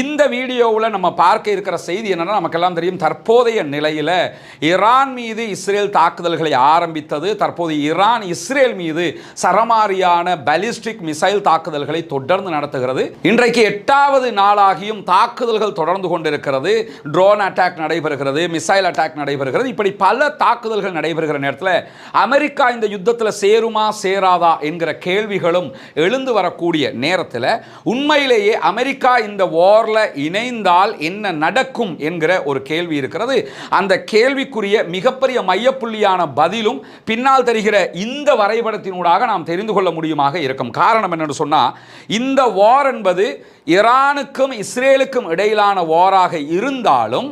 இந்த வீடியோவில் நம்ம பார்க்க இருக்கிற செய்தி என்னென்னா நமக்கெல்லாம் தெரியும் தற்போதைய நிலையில் ஈரான் மீது இஸ்ரேல் தாக்குதல்களை ஆரம்பித்தது தற்போது ஈரான் இஸ்ரேல் மீது சரமாரியான பலிஸ்டிக் மிசைல் தாக்குதல்களை தொடர்ந்து நடத்துகிறது. இன்றைக்கு எட்டாவது நாளாகியும் தாக்குதல்கள் தொடர்ந்து கொண்டிருக்கிறது. ட்ரோன் அட்டாக் நடைபெறுகிறது மிசைல் அட்டாக் நடைபெறுகிறது. இப்படி பல தாக்குதல்கள் நடைபெறுகிற நேரத்தில் அமெரிக்கா இந்த யுத்தத்தில் சேருமா சேராதா என்கிற கேள்விகளும் எழுந்து வரக்கூடிய நேரத்தில் உண்மையிலேயே அமெரிக்கா இந்த போரில் இணைந்தால் என்ன நடக்கும் என்கிற ஒரு கேள்வி இருக்கிறது. அந்த கேள்விக்குரிய மிகப்பெரிய மையப்புள்ளியான பதிலும் பின்னால் தருகிற இந்த வரைபடத்தினூடாக நாம் தெரிந்து கொள்ள முடியுமாக இருக்கும். காரணம் என்னன்னு சொன்னால் இந்த வார் என்பது ஈரானுக்கும் இஸ்ரேலுக்கும் இடையிலான வாராக இருந்தாலும்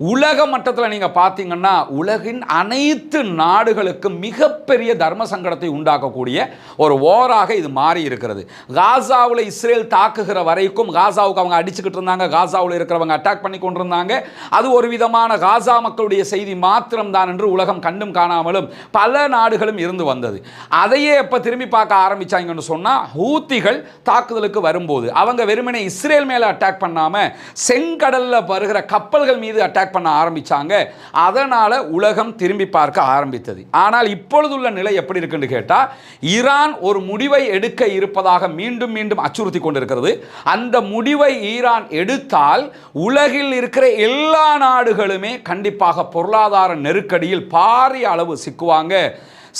உலக மட்டத்தில் நீங்கள் பார்த்தீங்கன்னா உலகின் அனைத்து நாடுகளுக்கும் மிகப்பெரிய தர்ம சங்கடத்தை உண்டாக்கக்கூடிய ஒரு ஓராக இது மாறி இருக்கிறது. காசாவில் இஸ்ரேல் தாக்குகிற வரைக்கும் காசாவுக்கு அவங்க அடிச்சுக்கிட்டு இருந்தாங்க காசாவில் இருக்கிறவங்க அட்டாக் பண்ணி கொண்டிருந்தாங்க. அது ஒரு விதமான காசா மக்களுடைய செய்தி மாத்திரம்தான் என்று உலகம் கண்டும் காணாமலும் பல நாடுகளும் இருந்து வந்தது. அதையே எப்போ திரும்பி பார்க்க ஆரம்பிச்சாங்கன்னு சொன்னால் ஹூத்திகள் தாக்குதலுக்கு வரும்போது அவங்க வெறுமனே இஸ்ரேல் மேலே அட்டாக் பண்ணாமல் செங்கடலில் வருகிற கப்பல்கள் மீது அட்டாக் பண்ண ஆரம்பிச்சாங்க. அதனால உலகம் திரும்பி பார்க்க ஆரம்பித்தது. ஆனால் இப்பொழுதுள்ள நிலை எப்படி இருக்குன்னு கேட்டால் ஈரான் ஒரு முடிவை எடுக்க இருப்பதாக மீண்டும் மீண்டும் அச்சுறுத்தி கொண்டிருக்கிறது. அந்த முடிவை ஈரான் எடுத்தால் உலகில் இருக்கிற எல்லா நாடுகளுமே கண்டிப்பாக பொருளாதார நெருக்கடியில் பாரிய அளவு சிக்குவாங்க.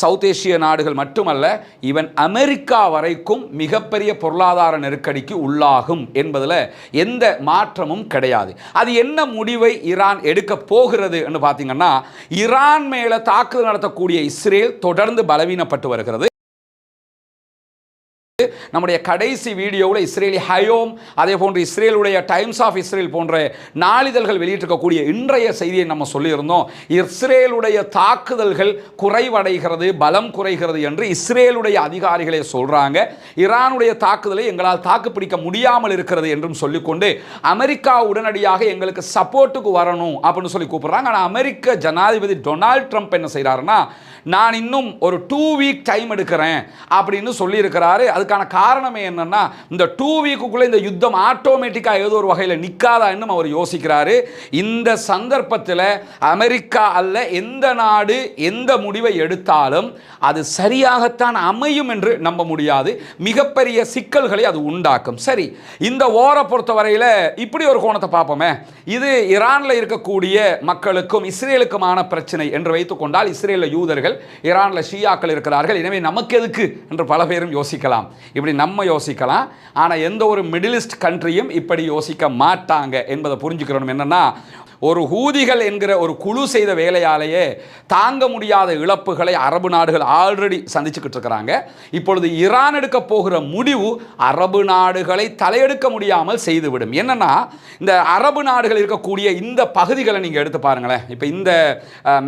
சவுத் ஏஷிய நாடுகள் மட்டுமல்ல ஈவன் அமெரிக்கா வரைக்கும் மிகப்பெரிய பொருளாதார நெருக்கடிக்கு உள்ளாகும் என்பதில் எந்த மாற்றமும் கிடையாது. அது என்ன முடிவை ஈரான் எடுக்க போகிறது என்று பார்த்தீங்கன்னா ஈரான் மேலே தாக்குதல் நடத்தக்கூடிய இஸ்ரேல் தொடர்ந்து பலவீனப்பட்டு வருகிறது. நம்முடைய கடைசி வீடியோவில் இஸ்ரேலி ஹயோம் அதே போன்று இஸ்ரேலுடைய டைம்ஸ் ஆஃப் இஸ்ரேல் போன்ற நாளிதழ்கள் வெளியிட்டிருக்கக்கூடிய இன்றைய செய்தியை நம்ம சொல்லியிருந்தோம். இஸ்ரேலுடைய தாக்குதல்கள் குறைவடைகிறது பலம் குறைகிறது என்று இஸ்ரேலுடைய அதிகாரிகளே சொல்கிறாங்க ஈரானுடைய தாக்குதலை எங்களால் தாக்குப்பிடிக்க முடியாமல் இருக்கிறது என்றும் சொல்லிக்கொண்டு அமெரிக்கா உடனடியாக எங்களுக்கு சப்போர்ட்டுக்கு வரணும் அப்படின்னு சொல்லி கூப்பிடுறாங்க. ஆனால் அமெரிக்க ஜனாதிபதி டொனால்ட் ட்ரம்ப் என்ன செய்கிறாருன்னா நான் இன்னும் ஒரு டூ வீக் டைம் எடுக்கிறேன் அப்படின்னு சொல்லியிருக்கிறாரு. அதுக்கான காரணமே என்னென்னா இந்த டூ வீக்குக்குள்ளே இந்த யுத்தம் ஆட்டோமேட்டிக்காக ஏதோ ஒரு வகையில் நிற்காதான்னும் அவர் யோசிக்கிறாரு. இந்த சந்தர்ப்பத்தில் அமெரிக்கா அல்ல எந்த நாடு எந்த முடிவை எடுத்தாலும் அது சரியாகத்தான் அமையும் என்று நம்ப முடியாது. மிகப்பெரிய சிக்கல்களை அது உண்டாக்கும். சரி இந்த ஓரை பொறுத்தவரையில் இப்படி ஒரு கோணத்தை பார்ப்போமே. இது ஈரானில் இருக்கக்கூடிய மக்களுக்கும் இஸ்ரேலுக்குமான பிரச்சனை என்று வைத்துக்கொண்டால் இஸ்ரேலில் யூதர்கள் ஈரானில் ஷியாக்கள் இருக்கிறார்கள். எனவே நமக்கு எதுக்கு? என்று பல பேரும் யோசிக்கலாம். இப்படி நம்ம யோசிக்கலாம். ஆனால் எந்த ஒரு மிடிலிஸ்ட் கண்ட்ரியும் இப்படி யோசிக்க மாட்டாங்க என்பதை புரிஞ்சுக்கிறோம் என்னென்னா ஒரு ஹூதிகள் என்கிற ஒரு குழு செய்த வேலையாலேயே தாங்க முடியாத இழப்புகளை அரபு நாடுகள் ஆல்ரெடி சந்திச்சுக்கிட்டு இருக்கிறாங்க. இப்பொழுது ஈரான் எடுக்க போகிற முடிவு அரபு நாடுகளை தலையெடுக்க முடியாமல் செய்துவிடும். என்னென்னா இந்த அரபு நாடுகள் இருக்கக்கூடிய இந்த பகுதிகளை நீங்கள் எடுத்து பாருங்களேன். இப்போ இந்த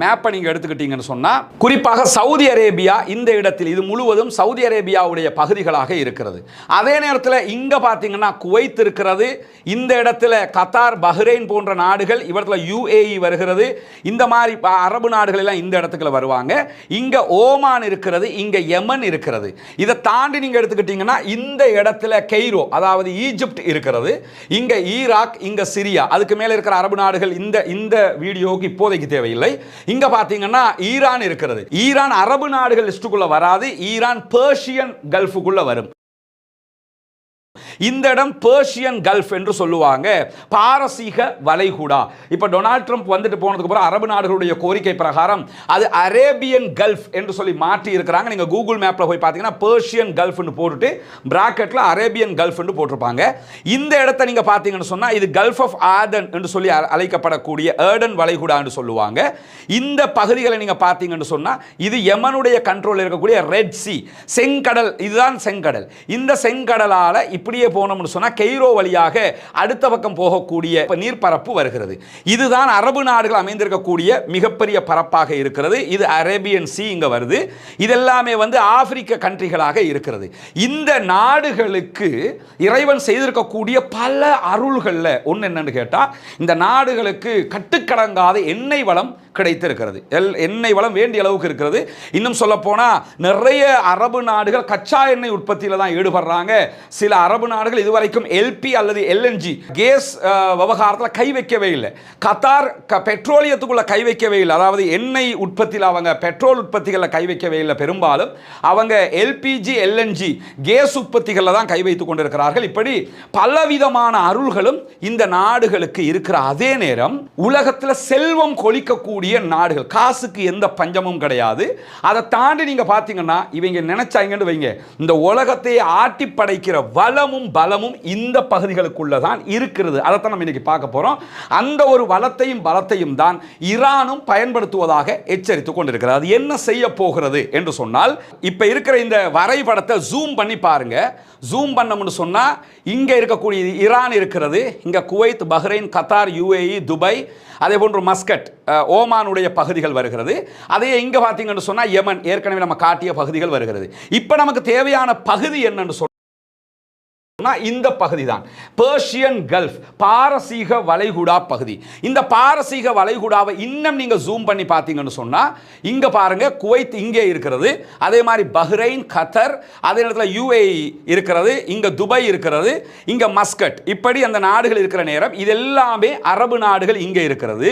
மேப்பை நீங்கள் எடுத்துக்கிட்டீங்கன்னு சொன்னால் குறிப்பாக சவுதி அரேபியா இந்த இடத்தில் இது முழுவதும் சவுதி அரேபியாவுடைய பகுதிகளாக இருக்கிறது. அதே நேரத்தில் இங்கே பார்த்தீங்கன்னா குவைத் இருக்கிறது இந்த இடத்துல கத்தார் பஹ்ரைன் போன்ற நாடுகள் இவற்றில் யுஏஇ வருகிறது இந்த மாதிரி அரபு நாடுகள் எல்லாம் இந்த இடத்துக்குள்ள வருவாங்க. இங்கே ஓமான் இருக்கிறது இங்கே யமன் இருக்கிறது. இதை தாண்டி நீங்கள் எடுத்துக்கிட்டீங்கன்னா இந்த இடத்துல கெய்ரோ அதாவது ஈஜிப்ட் இருக்கிறது இங்கே ஈராக் இங்கே சிரியா அதுக்கு மேலே இருக்கிற அரபு நாடுகள் இந்த இந்த வீடியோவுக்கு இப்போதைக்கு தேவையில்லை. இங்கே பார்த்தீங்கன்னா ஈரான் இருக்கிறது. ஈரான் அரபு நாடுகள் லிஸ்டுக்குள்ள வராது ஈரான் பேர்ஷியன் கல்ஃபுக்குள்ள வரும். இந்த இடம் பேர்ஷியன் கல்ஃப் என்று சொல்லுவாங்க. பாரசீக வளைகுடா. இப்போ டொனால்ட் ட்ரம்ப் வந்துட்டு போனதுக்கு அப்புறம் அரபு நாடுகளுடைய கோரிக்கை பிரகாரம் அது அரேபியன் கல்ஃப் என்று சொல்லி மாற்றி இருக்கிறாங்க. நீங்க கூகுள் மேப்ல போய் பார்த்தீங்கன்னா பேர்ஷியன் கல்ஃப்னு போட்டுட்டு பிராக்கெட்ல அரேபியன் கல்ஃப்னு போட்டிருப்பாங்க. இந்த இடத்த நீங்க பார்த்தீங்கன்னு சொன்னா இது கல்ஃப் ஆஃப் ஆதன் என்று சொல்லி அழைக்கப்படக்கூடிய ஏர்டன் வளைகுடா என்று சொல்லுவாங்க. இந்த பகுதிகளை நீங்க பார்த்தீங்கன்னு சொன்னா இது யமனுடைய கண்ட்ரோல் இருக்கக்கூடிய ரெட் சி செங்கடல் இதுதான் செங்கடல். இந்த செங்கடலால இப்படியே போனோம்னு சொன்னால் கெய்ரோ வழியாக அடுத்த பக்கம் போகக்கூடிய இப்ப நீர்ப்பரப்பு வருகிறது. இதுதான் அரபு நாடுகள் அமைந்திருக்கக்கூடிய மிகப்பெரிய பரப்பாக இருக்கிறது. இது அரேபியன் சி இங்கே வருது. இதெல்லாமே வந்து ஆப்பிரிக்க கண்ட்ரிகளாக இருக்கிறது. இந்த நாடுகளுக்கு இறைவன் செய்திருக்கக்கூடிய பல அருள்களில் ஒன்று என்னன்னு கேட்டால் இந்த நாடுகளுக்கு கட்டுக்கடங்காத எண்ணெய் வளம் கிடைத்திருக்கிறது. எல் எண்ணெய் வளம் வேண்டிய அளவுக்கு இருக்கிறது. இன்னும் சொல்ல போனால் நிறைய அரபு நாடுகள் கச்சா எண்ணெய் உற்பத்தியில் தான் ஈடுபடுறாங்க. சில அரபு நாடுகள் இதுவரைக்கும் எல்பி அல்லது எல்என்ஜி கேஸ் விவகாரத்தில் கை வைக்கவே இல்லை. கத்தார் க பெட்ரோலியத்துக்குள்ளே கை வைக்கவே இல்லை. அதாவது எண்ணெய் உற்பத்தியில் அவங்க பெட்ரோல் உற்பத்திகளில் கை வைக்கவே இல்லை. பெரும்பாலும் அவங்க எல்பிஜி எல்என்ஜி கேஸ் உற்பத்திகளில் தான் கை வைத்து கொண்டிருக்கிறார்கள். இப்படி பலவிதமான அருள்களும் இந்த நாடுகளுக்கு இருக்கிற அதே நேரம் உலகத்தில் செல்வம் இருக்கக்கூடிய நாடுகள். காசுக்கு எந்த பஞ்சமும் கிடையாது. அதை தாண்டி நீங்கள் பார்த்தீங்கன்னா இவங்க நினைச்சாங்கன்னு வைங்க. இந்த உலகத்தை ஆட்டி படைக்கிற வளமும் பலமும் இந்த பகுதிகளுக்குள்ள தான் இருக்கிறது. அதைத்தான் நம்ம இன்னைக்கு பார்க்க போகிறோம் அந்த ஒரு வளத்தையும் பலத்தையும் தான் ஈரானும் பயன்படுத்துவதாக எச்சரித்து கொண்டிருக்கிறது அது என்ன செய்ய போகிறது என்று சொன்னால் இப்போ இருக்கிற இந்த வரைபடத்தை ஜூம் பண்ணி பாருங்க. ஜூம் பண்ணோம்னு சொன்னால் இங்கே இருக்கக்கூடிய ஈரான் இருக்கிறது இங்கே Kuwait Bahrain Qatar UAE Dubai அதே போன்று மஸ்கட் ஓம் ஓமானுடைய பகுதிகள் வருகிறது. அதையே இங்கே பார்த்தீங்கன்னு சொன்னா யமன் ஏற்கனவே நம்ம காட்டிய பகுதிகள் வருகிறது. இப்போ நமக்கு தேவையான பகுதி என்னன்னு சொன்னா இந்த பகுதி தான் பேர்ஷியன் கல்ஃப் பாரசீக வளைகுடா பகுதி. இந்த பாரசீக வளைகுடாவை இன்னும் நீங்கள் ஜூம் பண்ணி பார்த்தீங்கன்னு சொன்னால் இங்கே பாருங்கள் குவைத் இங்கே இருக்கிறது அதே மாதிரி பஹ்ரைன் கத்தர் அதே நேரத்தில் யுஏஇ இருக்கிறது இங்கே துபாய் இருக்கிறது இங்கே மஸ்கட். இப்படி அந்த நாடுகள் இருக்கிற நேரம் இது எல்லாமே அரபு நாடுகள் இங்கே இருக்கிறது.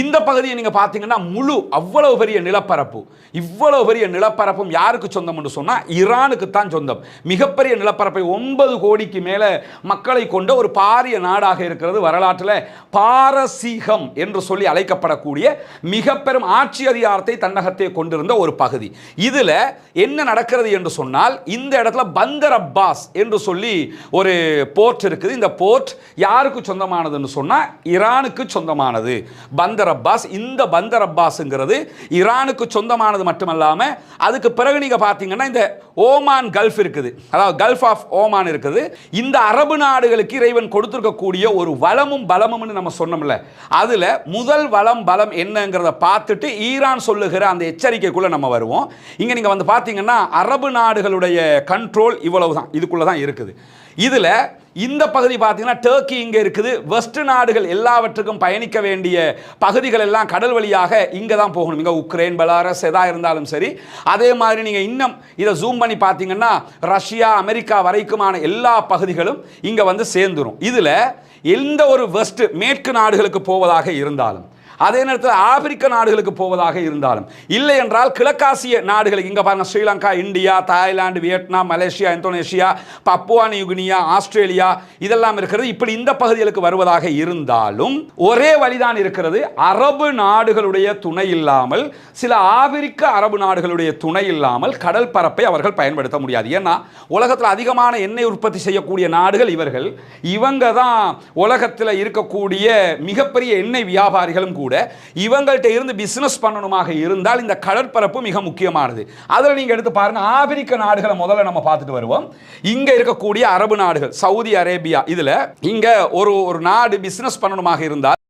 இந்த பகுதியை நீங்கள் பார்த்தீங்கன்னா முழு அவ்வளவு பெரிய நிலப்பரப்பு. இவ்வளவு பெரிய நிலப்பரப்பும் யாருக்கு சொந்தம் என்று சொன்னா ஈரானுக்கு தான் சொந்தம். மிகப்பெரிய நிலப்பரப்பை ஒன்பது கோடி கோடிக்கு மேலே மக்களை கொண்ட ஒரு பாரிய நாடாக இருக்கிறது வரலாற்றில் பாரசீகம் என்று சொல்லி அழைக்கப்படக்கூடிய மிக பெரும் ஆட்சி அதிகாரத்தை தன்னகத்தை கொண்டிருந்த ஒரு பகுதி. இதுல என்ன நடக்கிறது என்று சொன்னால் இந்த இடத்துல பந்தர் அப்பாஸ் என்று சொல்லி ஒரு போர்ட் இருக்குது. இந்த போர்ட் யாருக்கு சொந்தமானதுன்னு சொன்னா ஈரானுக்கு சொந்தமானது. பந்தர் அப்பாஸ் இந்த பந்தர் அப்பாஸ்ங்கிறது ஈரானுக்கு சொந்தமானது மட்டுமல்லாம அதுக்கு பிறகு நீங்கள் பார்த்தீங்கன்னா இந்த ஓமான் கல்ஃப் இருக்குது. அதாவது கல்ஃப் ஆஃப் ஓமான் இருக்குது. இந்த அரபு நாடுகளுக்கு இறைவன் கொடுத்துருக்கக்கூடிய ஒரு வளமும் பலமும்னு நம்ம சொன்னோம்ல அதில் முதல் வளம் பலம் என்னங்கிறத பார்த்துட்டு ஈரான் சொல்லுகிற அந்த எச்சரிக்கைக்குள்ளே நம்ம வருவோம். இங்கே நீங்க வந்து பார்த்தீங்கன்னா அரபு நாடுகளுடைய கண்ட்ரோல் இவ்வளவு தான் இதுக்குள்ளே தான் இருக்குது. இதில் இந்த பகுதி பார்த்தீங்கன்னா டர்க்கி இங்கே இருக்குது. வெஸ்ட் நாடுகள் எல்லாவற்றுக்கும் பயணிக்க வேண்டிய பகுதிகள் எல்லாம் கடல் வழியாக இங்கே தான் போகணும். இங்கே உக்ரைன் பெலாரஸ் எதாக இருந்தாலும் சரி. அதே மாதிரி நீங்கள் இன்னும் இதை ஜூம் பண்ணி பார்த்தீங்கன்னா ரஷ்யா அமெரிக்கா வரைக்குமான எல்லா பகுதிகளும் இங்கே வந்து சேர்ந்துரும். இதில் எந்த ஒரு வெஸ்ட் மேற்கு நாடுகளுக்கு போவதாக இருந்தாலும் அதே நேரத்தில் ஆப்பிரிக்க நாடுகளுக்கு போவதாக இருந்தாலும் இல்லை என்றால் கிழக்காசிய நாடுகளுக்கு இங்கே பாருங்கள் Sri Lanka India Thailand Vietnam Malaysia Indonesia Papua New Guinea Australia இதெல்லாம் இருக்கிறது. இப்படி இந்த பகுதிகளுக்கு வருவதாக இருந்தாலும் ஒரே வழிதான் இருக்கிறது. அரபு நாடுகளுடைய துணை இல்லாமல் சில ஆப்பிரிக்க அரபு நாடுகளுடைய துணை இல்லாமல் கடல் பரப்பை அவர்கள் பயன்படுத்த முடியாது. ஏன்னா உலகத்தில் அதிகமான எண்ணெய் உற்பத்தி செய்யக்கூடிய நாடுகள் இவர்கள். இவங்க தான் உலகத்தில் இருக்கக்கூடிய மிகப்பெரிய எண்ணெய் வியாபாரிகளும் கூட. கூட இவங்கள்ட்ட இருந்து பிசினஸ் பண்ணணுமாக இருந்தால் இந்த கடற்பரப்பு மிக முக்கியமானது. அதில் நீங்க எடுத்து பாருங்க ஆப்பிரிக்க நாடுகளை முதல்ல நம்ம பார்த்துட்டு வருவோம். இங்க இருக்கக்கூடிய அரபு நாடுகள் சவுதி அரேபியா இதுல இங்க ஒரு ஒரு நாடு பிசினஸ் பண்ணணுமாக இருந்தால்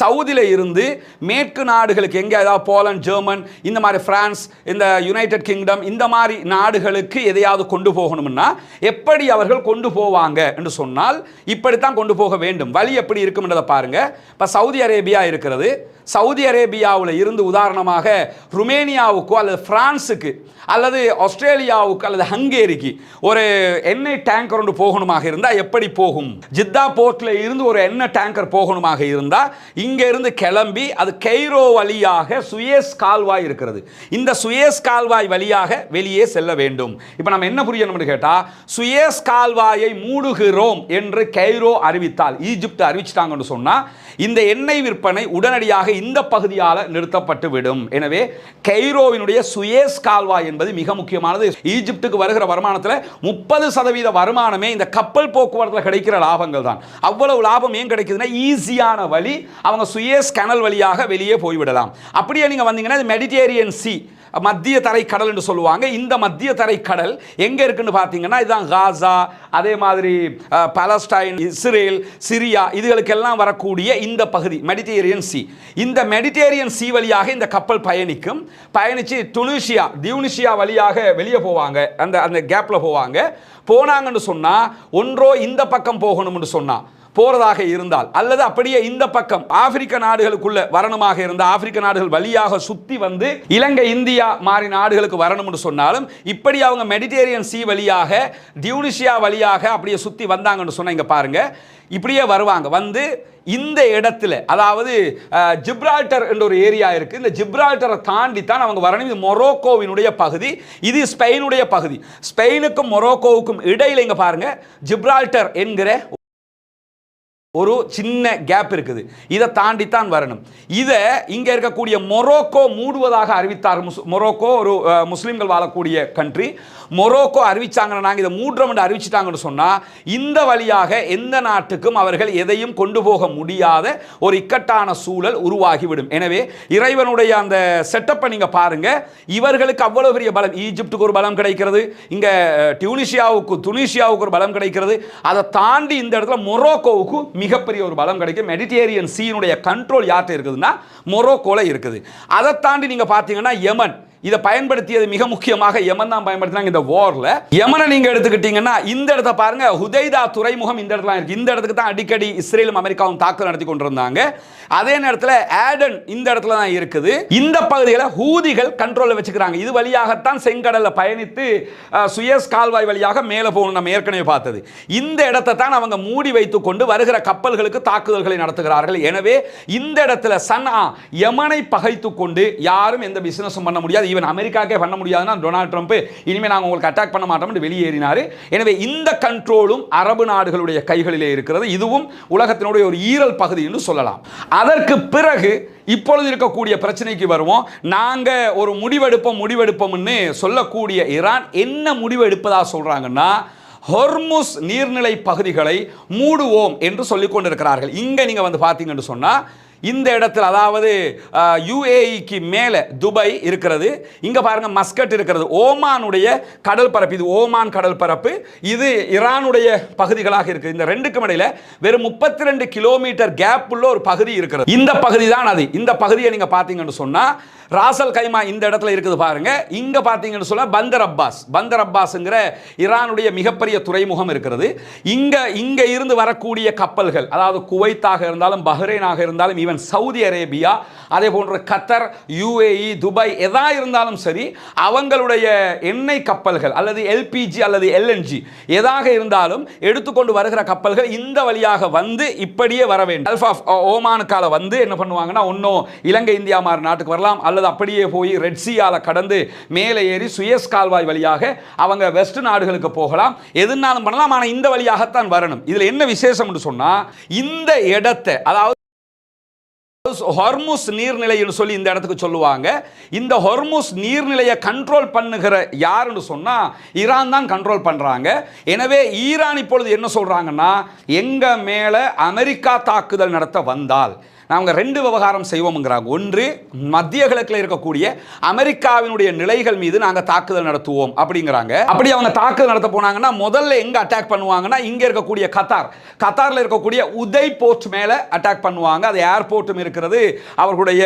சவுதியில் இருந்து மேற்கு நாடுகளுக்கு எங்கே? ஏதாவது போலண்ட் ஜெர்மன் இந்த மாதிரி பிரான்ஸ் இந்த யுனைடெட் கிங்டம் இந்த மாதிரி நாடுகளுக்கு எதையாவது கொண்டு போகணும்னா எப்படி அவர்கள் கொண்டு போவாங்க என்று சொன்னால் இப்படித்தான் கொண்டு போக வேண்டும். வழி எப்படி இருக்கும்ன்றதை பாருங்க. இப்போ சவுதி அரேபியா இருக்கிறது. சவுதி அரேபியாவில் இருந்து உதாரணமாக ருமேனியாவுக்கோ அல்லது ஃப்ரான்ஸுக்கு அல்லது ஆஸ்திரேலியாவுக்கு அல்லது ஹங்கேரிக்கு ஒரு எண்ணெய் டேங்கர் ஒன்று போகணுமாக இருந்தால் எப்படி போகும்? ஜித்தா போர்ட்டில் இருந்து ஒரு எண்ணெய் டேங்கர் போகணுமாக இருந்தால் இங்கே இருந்து கிளம்பி அது கெய்ரோ வழியாக சுயேஸ் கால்வாய் இருக்கிறது. இந்த சுயேஸ் கால்வாய் வழியாக வெளியே செல்ல வேண்டும். இப்போ நம்ம என்ன புரியணும்னு கேட்டால் சுயேஸ் கால்வாயை மூடுகிறோம் என்று கெய்ரோ அறிவித்தால் ஈஜிப்ட் அறிவிச்சிட்டாங்கன்னு சொன்னால் இந்த எண்ணெய் விற்பனை உடனடியாக இந்த பகுதியால் நிறுத்தப்பட்டு விடும். எனவே கெய்ரோவினுடைய சுயேஸ் கால்வாய் என்பது மிக முக்கியமானது. ஈஜிப்டுக்கு வருகிற வருமானத்தில் முப்பது சதவீத வருமானமே இந்த கப்பல் போக்குவரத்தில் கிடைக்கிற லாபங்கள் தான். அவ்வளவு லாபம் ஏன் கிடைக்குதுன்னா ஈஸியான வழி அவங்க சுயேஸ் கனல் வழியாக வெளியே போய்விடலாம். அப்படியே நீங்கள் வந்தீங்கன்னா இது மெடிடேரியன் சி மத்திய தரை கடல் என்று சொல்லுவாங்க. இந்த மத்திய தரை கடல் எங்க இருக்குன்னு பார்த்தீங்கன்னா இதுதான் காசா அதே மாதிரி பலஸ்டைன் இஸ்ரேல் சிரியா இதுகளுக்கெல்லாம் வரக்கூடிய இந்த பகுதி மெடிட்டேரியன் சி. இந்த மெடிட்டேரியன் சி வழியாக இந்த கப்பல் பயணிக்கும். பயணித்து டுனிஷியா டியூனிஷியா வழியாக வெளியே போவாங்க. அந்த அந்த கேப்பில் போவாங்க. போனாங்கன்னு சொன்னால் ஒன்றோ இந்த பக்கம் போகணும்னு சொன்னால் போறதாக இருந்தால் அல்லது அப்படியே இந்த பக்கம் ஆப்பிரிக்க நாடுகளுக்குள்ள வரணுமாக இருந்த ஆப்பிரிக்க நாடுகள் வழியாக சுத்தி வந்து இலங்கை இந்தியா மாறி நாடுகளுக்கு வரணும்னு சொன்னாலும் இப்படி அவங்க மெடிடேரியன் சி வழியாக டியூனிஷியா வழியாக அப்படியே சுத்தி வந்தாங்கன்னு சொன்னா இங்க பாருங்க இப்படியே வருவாங்க. வந்து இந்த இடத்துல அதாவது ஜிப்ரால்டர் என்ற ஒரு ஏரியா இருக்கு. இந்த ஜிப்ரால்டரை தாண்டி தான் அவங்க வரணும். இது மொரோக்கோவினுடைய பகுதி. இது ஸ்பெயினுடைய பகுதி. ஸ்பெயினுக்கும் மொரோக்கோவுக்கும் இடையில இங்க பாருங்க ஜிப்ரால்டர் என்கிற ஒரு சின்ன கேப் இருக்குது. இதை தாண்டி தான் வரணும். இதை இங்கே இருக்கக்கூடிய மொரோக்கோ மூடுவதாக அறிவித்தார் முஸ் மொரோக்கோ ஒரு முஸ்லீம்கள் வாழக்கூடிய கண்ட்ரி மொரோக்கோ அறிவிச்சாங்கன்னு நாங்கள் இதை மூடுறோம் என்று அறிவிச்சிட்டாங்கன்னு சொன்னால் இந்த வழியாக எந்த நாட்டுக்கும் அவர்கள் எதையும் கொண்டு போக முடியாத ஒரு இக்கட்டான சூழல் உருவாகிவிடும். எனவே இறைவனுடைய அந்த செட்டப்பை நீங்கள் பாருங்க. இவர்களுக்கு அவ்வளவு பெரிய பலம். ஈஜிப்டுக்கு ஒரு பலம் கிடைக்கிறது. இங்கே டியூனிஷியாவுக்கு துனிஷியாவுக்கு ஒரு பலம் கிடைக்கிறது. அதை தாண்டி இந்த இடத்துல மொரோக்கோவுக்கு மிகப்பெரிய ஒரு பலம் கிடைக்கும். மெடிடேரியன் சீனுடைய கண்ட்ரோல் யார்கிட்ட இருக்குதுன்னா மொரோக்கோல இருக்குது. அதை தாண்டி நீங்கள் பார்த்தீங்கன்னா யமன் இதை பயன்படுத்தியது மிக முக்கியமாக யமன் தான் பயன்படுத்தினாங்க இந்த வார்ல யமனை நீங்க எடுத்துக்கிட்டீங்கன்னா இந்த இடத்த பாருங்க ஹுதைதா துறைமுகம் இந்த இடத்துல இருக்கு. இந்த இடத்துக்கு தான் அடிக்கடி இஸ்ரேலும் அமெரிக்காவும் தாக்குதல் நடத்தி கொண்டிருந்தாங்க. அதே நேரத்தில் ஆடன் இந்த இடத்துல தான் இருக்குது. இந்த பகுதிகளை ஹூதிகள் கண்ட்ரோலில் வச்சுக்கிறாங்க. இது வழியாகத்தான் செங்கடலில் பயணித்து சுயஸ் கால்வாய் வழியாக மேலே போகணும் நம்ம ஏற்கனவே பார்த்தது. இந்த இடத்தை தான் அவங்க மூடி வைத்து கொண்டு வருகிற கப்பல்களுக்கு தாக்குதல்களை நடத்துகிறார்கள். எனவே இந்த இடத்துல சன்னா யமனை பகைத்து கொண்டு யாரும் எந்த பிசினஸும் பண்ண முடியாது. ஈவன் அமெரிக்காக்கே பண்ண முடியாதுன்னா டொனால்ட் ட்ரம்ப் இனிமேல் நாங்கள் உங்களுக்கு அட்டாக் பண்ண மாட்டோம்னு வெளியேறினார். எனவே இந்த கண்ட்ரோலும் அரபு நாடுகளுடைய கைகளிலே இருக்கிறது. இதுவும் உலகத்தினுடைய ஒரு ஈரல் பகுதி என்று சொல்லலாம். அதற்கு பிறகு இப்பொழுது இருக்கக்கூடிய பிரச்சனைக்கு வருவோம். நாங்கள் ஒரு முடிவெடுப்போம் முடிவெடுப்போம்னு சொல்லக்கூடிய ஈரான் என்ன முடிவெடுப்பதாக சொல்கிறாங்கன்னா சொல்றாங்கன்னா ஹொர்முஸ் நீர்நிலை பகுதிகளை மூடுவோம் என்று சொல்லிக் கொண்டிருக்கிறார்கள் இங்கே நீங்கள் வந்து பார்த்தீங்கன்னு சொன்னால் இந்த இடத்துல அதாவது யுஏஇக்கு மேலே துபாய் இருக்கிறது. இங்கே பாருங்க மஸ்கட் இருக்கிறது. ஓமானுடைய கடல் பரப்பு இது ஓமான் கடல் பரப்பு. இது ஈரானுடைய பகுதிகளாக இருக்கு. இந்த ரெண்டுக்கும் இடையில வெறும் முப்பத்தி ரெண்டு கிலோமீட்டர் கேப் உள்ள ஒரு பகுதி இருக்கிறது. இந்த பகுதி தான் அது. இந்த பகுதியை நீங்க பார்த்தீங்கன்னு சொன்னா ராசல் கைமா இந்த இடத்துல இருக்குது பாருங்க. இங்க பார்த்தீங்கன்னு சொல்ல பந்தர் அப்பாஸ். பந்தர் அப்பாஸ்ங்கிற ஈரானுடைய மிகப்பெரிய துறைமுகம் இருக்கிறது. இங்க இங்க இருந்து வரக்கூடிய கப்பல்கள் அதாவது குவைத்தாக இருந்தாலும் பஹ்ரைனாக இருந்தாலும் ஈவன் சவுதி அரேபியா அதே போன்ற கத்தர் யுஏஇ துபாய் எதா இருந்தாலும் சரி அவங்களுடைய எண்ணெய் கப்பல்கள் அல்லது எல்பிஜி அல்லது எல்என்ஜி எதாக இருந்தாலும் எடுத்துக்கொண்டு வருகிற கப்பல்கள் இந்த வழியாக வந்து இப்படியே வர வேண்டும். ஓமானுக்கால வந்து என்ன பண்ணுவாங்கன்னா ஒன்றும் இலங்கை இந்தியா மாதிரி நாட்டுக்கு வரலாம் அல்லது அப்படியே போய் ரெட்சியால் கடந்து மேலே ஏறி சுயஸ் கால்வாய் வழியாக அவங்க வெஸ்ட் நாடுகளுக்கு போகலாம். எதுனாலும் பண்ணலாம். ஆனால் இந்த வழியாகத்தான் வரணும். இதில் என்ன விசேஷம்னு சொன்னா இந்த இடத்தை அதாவது ஹொர்முஸ் நீர்நிலைன்னு சொல்லி இந்த இடத்துக்கு சொல்லுவாங்க. இந்த ஹொர்முஸ் நீர்நிலையை கண்ட்ரோல் பண்ணுகிற யாருன்னு சொன்னால் ஈரான் தான் கண்ட்ரோல் பண்றாங்க. எனவே ஈரான் இப்பொழுது என்ன சொல்றாங்கன்னா எங்க மேலே அமெரிக்கா தாக்குதல் நடத்த வந்தால் நாங்கள் ரெண்டு விவகாரம் செய்வோம்ங்கிறாங்க. ஒன்று மத்திய கிழக்கில் இருக்கக்கூடிய அமெரிக்காவினுடைய நிலைகள் மீது நாங்கள் தாக்குதல் நடத்துவோம் அப்படிங்கிறாங்க. அப்படி அவங்க தாக்குதல் நடத்த போனாங்கன்னா முதல்ல எங்கே அட்டாக் பண்ணுவாங்கன்னா இங்கே இருக்கக்கூடிய கத்தார். கத்தாரில் இருக்கக்கூடிய உதய் போர்ட் மேலே அட்டாக் பண்ணுவாங்க. அது ஏர்போர்ட்டும் இருக்கிறது அவர்களுடைய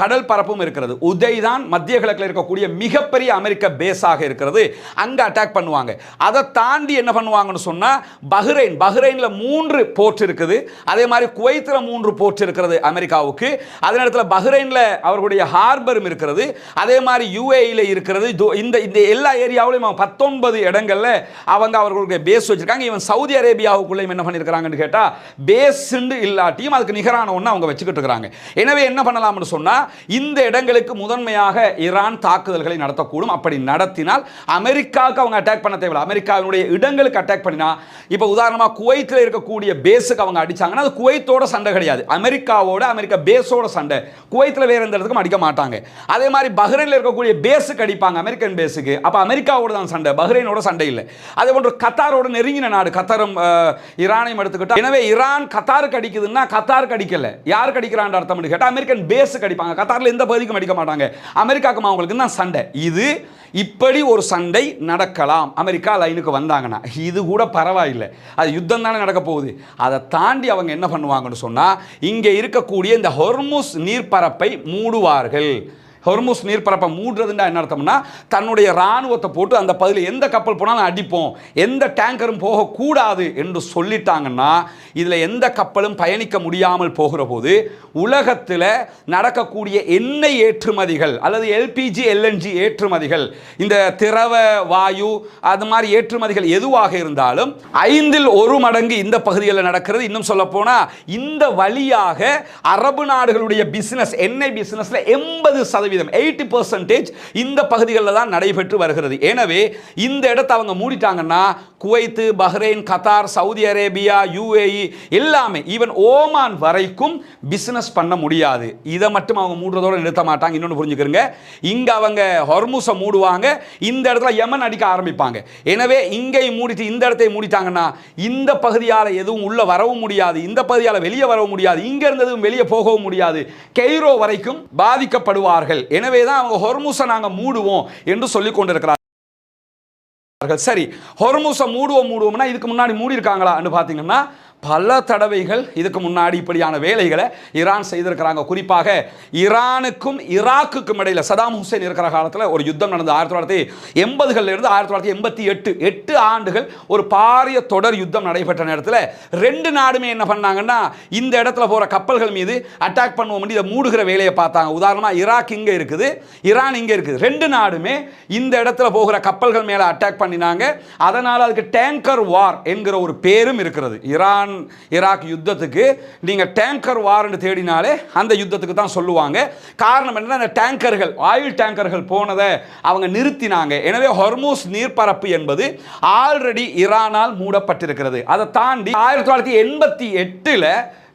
கடல் பரப்பும் இருக்கிறது. உதய் தான் மத்திய கிழக்கில் இருக்கக்கூடிய மிகப்பெரிய அமெரிக்க பேஸாக இருக்கிறது. அங்கே அட்டாக் பண்ணுவாங்க. அதை தாண்டி என்ன பண்ணுவாங்கன்னு சொன்னால் பஹ்ரைன். பஹ்ரைனில் மூன்று போர்ட் இருக்குது. அதே மாதிரி குவைத்தில் மூன்று போர்ட் இருக்கிறது இருக்கிறது அமெரிக்காவுக்கு. அதே நேரத்தில் பஹ்ரைனில் அவர்களுடைய ஹார்பரும் இருக்கிறது. அதே மாதிரி யூஏஇல இருக்கிறது. இந்த இந்த எல்லா ஏரியாவிலையும் பத்தொன்பது இடங்களில் அவங்க அவர்களுடைய பேஸ் வச்சுருக்காங்க. இவன் சவுதி அரேபியாவுக்குள்ளேயும் என்ன பண்ணியிருக்கிறாங்கன்னு கேட்டால் பேஸ்ன்னு இல்லாட்டியும் அதுக்கு நிகரான ஒன்று அவங்க வச்சுக்கிட்டு இருக்கிறாங்க. எனவே என்ன பண்ணலாம்னு சொன்னால் இந்த இடங்களுக்கு முதன்மையாக ஈரான் தாக்குதல்களை நடத்தக்கூடும். அப்படி நடத்தினால் அமெரிக்காவுக்கு அவங்க அட்டாக் பண்ண தேவையில்லை. அமெரிக்காவினுடைய இடங்களுக்கு அட்டாக் பண்ணினா இப்போ உதாரணமாக குவைத்தில் இருக்கக்கூடிய பேஸுக்கு அவங்க அடித்தாங்கன்னா அது குவைத்தோட சண்டை கிடையாது. அமெரிக்கா அமெரிக்காவோட அமெரிக்கா பேஸோட சண்டை. குவைத்தில் வேறு எந்த இடத்துக்கும் அடிக்க மாட்டாங்க. அதே மாதிரி பஹ்ரைனில் இருக்கக்கூடிய பேஸுக்கு அடிப்பாங்க அமெரிக்கன் பேஸுக்கு அப்போ அமெரிக்காவோட தான் சண்டை பஹ்ரைனோட சண்டை இல்லை. அதே போன்று கத்தாரோட நெருங்கின நாடு கத்தாரும் அஹ், ஈரானையும் எடுத்துக்கிட்டா. எனவே ஈரான் கத்தாருக்கு அடிக்குதுன்னா கத்தாருக்கு அடிக்கல. யாருக்கு அடிக்கிறான் அர்த்தம் கேட்டால் அமெரிக்கன் பேஸுக்கு அடிப்பாங்க. கத்தாரில் எந்த பகுதிக்கும் அடிக்க மாட்டாங்க. அமெரிக்காக்கும் அவங்களுக்கு தான் சண்டை. இது இப்படி ஒரு சண்டை நடக்கலாம். அமெரிக்கா லைனுக்கு வந்தாங்கன்னா இது கூட பரவாயில்லை. அது யுத்தம் தானே நடக்க போகுது. அதை தாண்டி அவங்க என்ன பண்ணுவாங்கன்னு சொன்னால் இங்கே இருக்கக்கூடிய இந்த ஹொர்முஸ் நீர்ப்பரப்பை மூடுவார்கள். ஹெர்முஸ் நீர்ப்பரப்பை மூடுறதுன்னா என்ன அர்த்தம்னா தன்னுடைய இராணுவத்தை போட்டு அந்த பகுதியில் எந்த கப்பல் போனாலும் அடிப்போம் எந்த டேங்கரும் போகக்கூடாது என்று சொல்லிட்டாங்கன்னா இதில் எந்த கப்பலும் பயணிக்க முடியாமல் போகிற போது உலகத்தில் நடக்கக்கூடிய எண்ணெய் ஏற்றுமதிகள் அல்லது எல்பிஜி எல்என்ஜி ஏற்றுமதிகள் இந்த திரவ வாயு அது மாதிரி ஏற்றுமதிகள் எதுவாக இருந்தாலும் ஐந்தில் ஒரு மடங்கு இந்த பகுதிகளில் நடக்கிறது. இன்னும் சொல்ல இந்த வழியாக அரபு நாடுகளுடைய பிசினஸ் எண்ணெய் பிஸ்னஸில் எண்பது சதவீதம் எயிட்டி பர்சன்டேஜ் இந்த பகுதிகளில் தான் நடைபெற்று வருகிறது. எனவே இந்த இடத்தை அவங்க மூடிட்டாங்கன்னா Kuwait Bahrain Qatar Saudi Arabia UAE எல்லாமே ஈவன் ஓமான் வரைக்கும் பிசினஸ் பண்ண முடியாது. இதை மட்டும் அவங்க மூடுறதோட நிறுத்த மாட்டாங்க. இன்னொன்று புரிஞ்சுக்கிறங்க. இங்க அவங்க ஹொர்முஸை மூடுவாங்க. இந்த இடத்துல யமன் அடிக்க ஆரம்பிப்பாங்க. எனவே இங்கே மூடிட்டு இந்த இடத்தை மூடிட்டாங்கன்னா இந்த பகுதியால் எதுவும் உள்ளே வரவும் முடியாது. இந்த பகுதியால் வெளியே வரவும் முடியாது. இங்கே இருந்ததும் வெளியே போகவும் முடியாது. கெய்ரோ வரைக்கும் பாதிக்கப்படுவார்கள். எனவே தான் அவங்க ஹொர்முஸை நாங்கள் மூடுவோம் என்று சொல்லிக் கொண்டிருக்கிறார் சரி ஹொர்முஸை மூடுவோம் மூடுவோம்னா இதுக்கு முன்னாடி மூடி இருக்காங்களான்னு பார்த்தீங்கன்னா பல தடவைகள் இதுக்கு முன்னாடி இப்படியான வேலைகளை ஈரான் செய்திருக்கிறாங்க. குறிப்பாக ஈரானுக்கும் ஈராக்குக்கும் இடையில் சதாம் ஹுசேன் இருக்கிற காலத்தில் ஒரு யுத்தம் நடந்தது. ஆயிரத்தி தொள்ளாயிரத்தி எண்பதுகளில் இருந்து ஆயிரத்தி தொள்ளாயிரத்தி எண்பத்தி எட்டு எட்டு ஆண்டுகள் ஒரு பாரிய தொடர் யுத்தம் நடைபெற்ற நேரத்தில் ரெண்டு நாடுமே என்ன பண்ணாங்கன்னா இந்த இடத்துல போகிற கப்பல்கள் மீது அட்டாக் பண்ணுவோம் இதை மூடுகிற வேலையை பார்த்தாங்க. உதாரணமாக ஈராக் இங்கே இருக்குது ஈரான் இங்கே இருக்குது. ரெண்டு நாடுமே இந்த இடத்துல போகிற கப்பல்கள் மேலே அட்டாக் பண்ணினாங்க. அதனால் அதுக்கு டேங்கர் வார் என்கிற ஒரு பேரும் இருக்கிறது. ஈரான் ஈராக் யுத்தத்துக்கு நீங்கள் டேங்கர் வார்னு தேடினாலே அந்த யுத்தத்துக்கு தான் சொல்லுவாங்க. காரணம் என்னன்னா அந்த டேங்கர்கள் ஆயில் டேங்கர்கள் போனதை அவங்க நிறுத்தினாங்க. எனவே ஹொர்மூஸ் நீர்ப்பரப்பு என்பது ஆல்ரெடி ஈரானால் மூடப்பட்டிருக்கிறது. அதை தாண்டி ஆயிரத்தி தொள்ளாயிரத்தி எண்பத்தி எட்டில்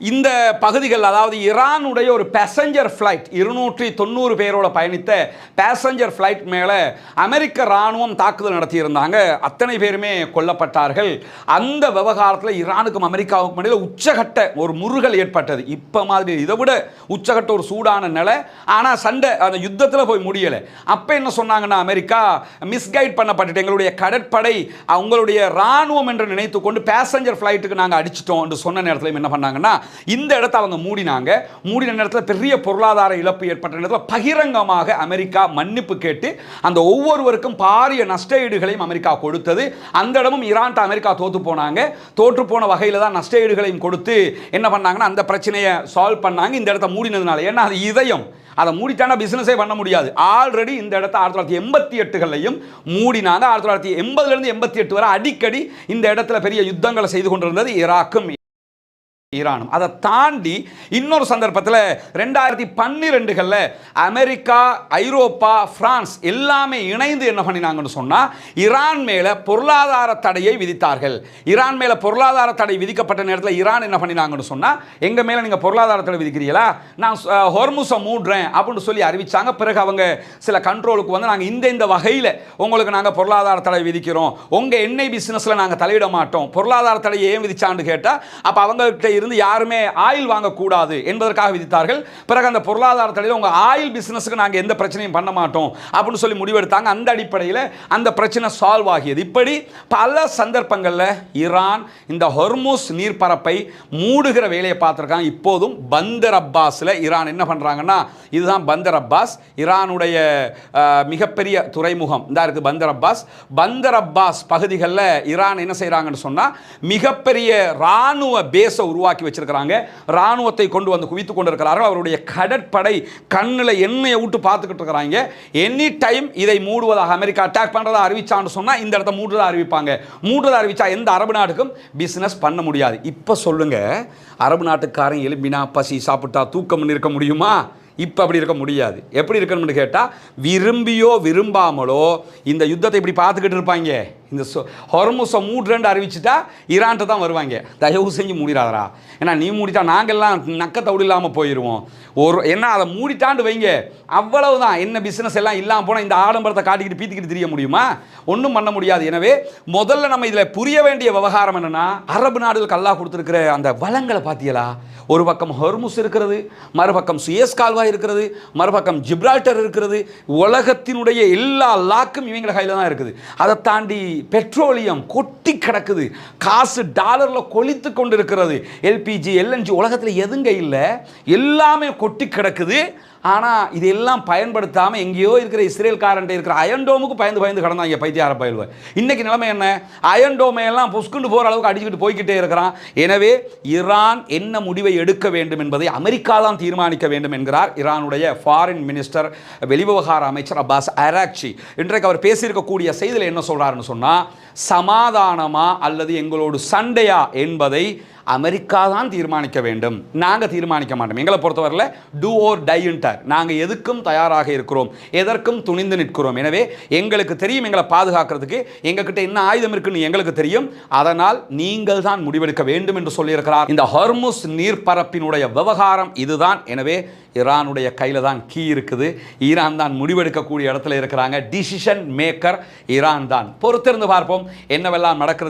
இந்த பகுதிகள் அதாவது ஈரானுடைய ஒரு பேசஞ்சர் ஃப்ளைட் இருநூற்றி தொண்ணூறு பேரோட பயணித்த பேசஞ்சர் ஃப்ளைட் மேலே அமெரிக்க இராணுவம் தாக்குதல் நடத்தியிருந்தாங்க. அத்தனை பேருமே கொல்லப்பட்டார்கள். அந்த விவகாரத்தில் ஈரானுக்கும் அமெரிக்காவுக்கும் இடையில் உச்சகட்ட ஒரு முருகல் ஏற்பட்டது. இப்போ மாதிரி இதை விட உச்சகட்ட ஒரு சூடான நிலை. ஆனால் சண்டை அந்த யுத்தத்தில் போய் முடியலை. அப்போ என்ன சொன்னாங்கன்னா அமெரிக்கா மிஸ்கைட் பண்ணப்பட்டுட்டு எங்களுடைய கடற்படை அவங்களுடைய இராணுவம் என்று நினைத்து கொண்டு பேசஞ்சர் ஃப்ளைட்டுக்கு நாங்கள் அடிச்சிட்டோம் என்று சொன்ன நேரத்தில் என்ன பண்ணாங்கன்னா இந்த இடத்த அவங்க மூடினாங்க. மூடின நேரத்தில் பெரிய பொருளாதார இழப்பு ஏற்பட்ட நேரத்தில் பகிரங்கமாக அமெரிக்கா மன்னிப்பு கேட்டு அந்த ஒவ்வொருவருக்கும் பாரிய நஷ்டஈடுகளையும் அமெரிக்கா கொடுத்தது. அந்த இடமும் ஈரான்ட்ட அமெரிக்கா தோற்று போனாங்க. தோற்று போன வகையில் தான் நஷ்டஈடுகளையும் கொடுத்து என்ன பண்ணாங்கன்னா அந்த பிரச்சனையை சால்வ் பண்ணாங்க. இந்த இடத்த மூடினதுனால ஏன்னா அது இதயம். அதை மூடிட்டானா பிசினஸே பண்ண முடியாது. ஆல்ரெடி இந்த இடத்த ஆயிரத்தி தொள்ளாயிரத்தி எண்பத்தி எட்டுகளையும் மூடினாங்க. ஆயிரத்தி தொள்ளாயிரத்தி எண்பதுலேருந்து எண்பத்தி எட்டு வரை அடிக்கடி இந்த இடத்துல பெரிய யுத்தங்களை செய்து கொண்டிருந்தது ஈராக்கும் ஈரானும். அதை தாண்டி இன்னொரு சந்தர்ப்பத்தில் ரெண்டாயிரத்தி பன்னிரெண்டுகளில் அமெரிக்கா ஐரோப்பா பிரான்ஸ் எல்லாமே இணைந்து என்ன பண்ணினாங்கன்னு சொன்னால் ஈரான் மேலே பொருளாதார தடையை விதித்தார்கள். ஈரான் மேலே பொருளாதார தடை விதிக்கப்பட்ட நேரத்தில் ஈரான் என்ன பண்ணினாங்கன்னு சொன்னால் எங்கள் மேலே நீங்கள் பொருளாதார தடை விதிக்கிறீங்களா? நான் ஹொர்முசை மூடுறேன் அப்படின்னு சொல்லி அறிவித்தாங்க பிறகு அவங்க சில கண்ட்ரோலுக்கு வந்து நாங்கள் இந்த இந்த வகையில் உங்களுக்கு நாங்கள் பொருளாதார தடை விதிக்கிறோம். உங்கள் எண்ணெய் பிஸ்னஸில் நாங்கள் தலையிட மாட்டோம். பொருளாதார தடையை ஏன் விதிச்சான்னு கேட்டால் அப்போ அவங்ககிட்ட இருந்து யாருமே ஆயில் வாங்கக்கூடாது என்பதற்காக விதித்தார்கள். பிறகு அந்த பொருளாதார தடையில் உங்கள் ஆயில் பிஸ்னஸுக்கு நாங்கள் எந்த பிரச்சனையும் பண்ண மாட்டோம் அப்படின்னு சொல்லி முடிவெடுத்தாங்க. அந்த அடிப்படையில் அந்த பிரச்சனை சால்வ் ஆகியது. இப்படி பல சந்தர்ப்பங்களில் ஈரான் இந்த ஹொர்மூஸ் நீர்ப்பரப்பை மூடுகிற வேலையை பார்த்துருக்காங்க. இப்போதும் பந்தர் அப்பாஸில் ஈரான் என்ன பண்ணுறாங்கன்னா இதுதான் பந்தர் அப்பாஸ். ஈரானுடைய மிகப்பெரிய துறைமுகம். இந்த இருக்குது பந்தர் அப்பாஸ். பந்தர் அப்பாஸ் பகுதிகளில் ஈரான் என்ன செய்கிறாங்கன்னு சொன்னால் மிகப்பெரிய இராணுவ பேஸை உருவாக்கி வச்சிருக்கிறாங்க. இராணுவத்தை கொண்டு வந்து குவித்து கொண்டு இருக்கிறார்கள் அவருடைய கடற்படை கண்ணில் எண்ணெயை விட்டு பார்த்துக்கிட்டு இருக்கிறாங்க. எனி டைம் இதை மூடுவதாக அமெரிக்கா அட்டாக் பண்ணுறதா அறிவிச்சான்னு சொன்னால் இந்த இடத்த மூடுறதா அறிவிப்பாங்க. மூடுறதா அறிவிச்சா எந்த அரபு நாட்டுக்கும் பிஸ்னஸ் பண்ண முடியாது. இப்போ சொல்லுங்க அரபு நாட்டுக்காரன் எலும்பினா பசி சாப்பிட்டா தூக்கம் இருக்க முடியுமா? இப்போ அப்படி இருக்க முடியாது. எப்படி இருக்கணும்னு கேட்டால் விரும்பியோ விரும்பாமலோ இந்த யுத்தத்தை இப்படி பார்த்துக்கிட்டு இருப்பாங்க. இந்த சொ ஹொர்முஸை மூடுறேன்னு அறிவிச்சிட்டா ஈரான்ட்டு தான் வருவாங்க. தயவு செஞ்சு மூடிடாதரா ஏன்னா நீ மூடிட்டா நாங்கள்லாம் நக்கத்தவுடு இல்லாமல் போயிடுவோம் ஒரு என்ன அதை மூடிட்டாண்டு வைங்க. அவ்வளவுதான். என்ன பிஸ்னஸ் எல்லாம் இல்லாமல் போனால் இந்த ஆடம்பரத்தை காட்டிக்கிட்டு பீத்திக்கிட்டு தெரிய முடியுமா? ஒன்றும் பண்ண முடியாது. எனவே முதல்ல நம்ம இதில் புரிய வேண்டிய விவகாரம் என்னென்னா அரபு நாடுகளுக்கு கல்லா கொடுத்துருக்கிற அந்த வளங்களை பார்த்தீங்களா ஒரு பக்கம் ஹர்முஸ் இருக்கிறது மறுபக்கம் சுயஸ் கால்வாய் இருக்கிறது மறுபக்கம் ஜிப்ரால்டர் இருக்கிறது. உலகத்தினுடைய எல்லா லாக்கும் இவங்கள கையில் தான் இருக்குது. அதை தாண்டி பெட்ரோலியம் கொட்டி கிடக்குது. காசு டாலரில் கொளித்து கொண்டு இருக்கிறது எல்பிஜி எல்என்ஜி உலகத்தில் எதுங்க இல்லை? எல்லாமே கொட்டி கிடக்குது. ஆனால் இதெல்லாம் பயன்படுத்தாமல் எங்கேயோ இருக்கிற இஸ்ரேல்காரன்ட்டு இருக்கிற அயன்டோமுக்கு பயந்து பயந்து கடந்தாங்க பைத்தியார பயில்வ இன்றைக்கி நிலைமை என்ன? அயன்டோமையெல்லாம் புஷ்குண்டு போகிற அளவுக்கு அடிச்சுக்கிட்டு போய்க்கிட்டே இருக்கிறான். எனவே ஈரான் என்ன முடிவை எடுக்க வேண்டும் என்பதை அமெரிக்கா தான் தீர்மானிக்க வேண்டும் என்கிறார் ஈரானுடைய ஃபாரின் மினிஸ்டர் வெளிவிவகார அமைச்சர் அப்பாஸ் அராக்சி இன்றைக்கு அவர் பேசியிருக்கக்கூடிய செய்தியில் என்ன சொல்கிறாருன்னு சொன்னால் சமாதானமா அல்லது எங்களோடு சண்டையா என்பதை அமெரிக்கா தான் தீர்மானிக்க வேண்டும். நாங்கள் தீர்மானிக்க மாட்டோம். எங்களை பொறுத்தவரையில் டூ ஓர் டைன்டர் நாங்கள் எதுக்கும் தயாராக இருக்கிறோம். எதற்கும் துணிந்து நிற்கிறோம். எனவே எங்களுக்கு தெரியும் எங்களை பாதுகாக்கிறதுக்கு எங்ககிட்ட என்ன ஆயுதம் இருக்குன்னு எங்களுக்கு தெரியும். அதனால் நீங்கள் தான் முடிவெடுக்க வேண்டும் என்று சொல்லியிருக்கிறார். இந்த ஹர்முஸ் நீர்ப்பரப்பினுடைய விவகாரம் இதுதான். எனவே ஈரானுடைய கையில் தான் கீ இருக்குது. ஈரான் தான் முடிவெடுக்கக்கூடிய இடத்துல இருக்கிறாங்க. டிசிஷன் மேக்கர் ஈரான் தான். பொறுத்திருந்து பார்ப்போம். என்னவெல்லாம் நடக்கிறது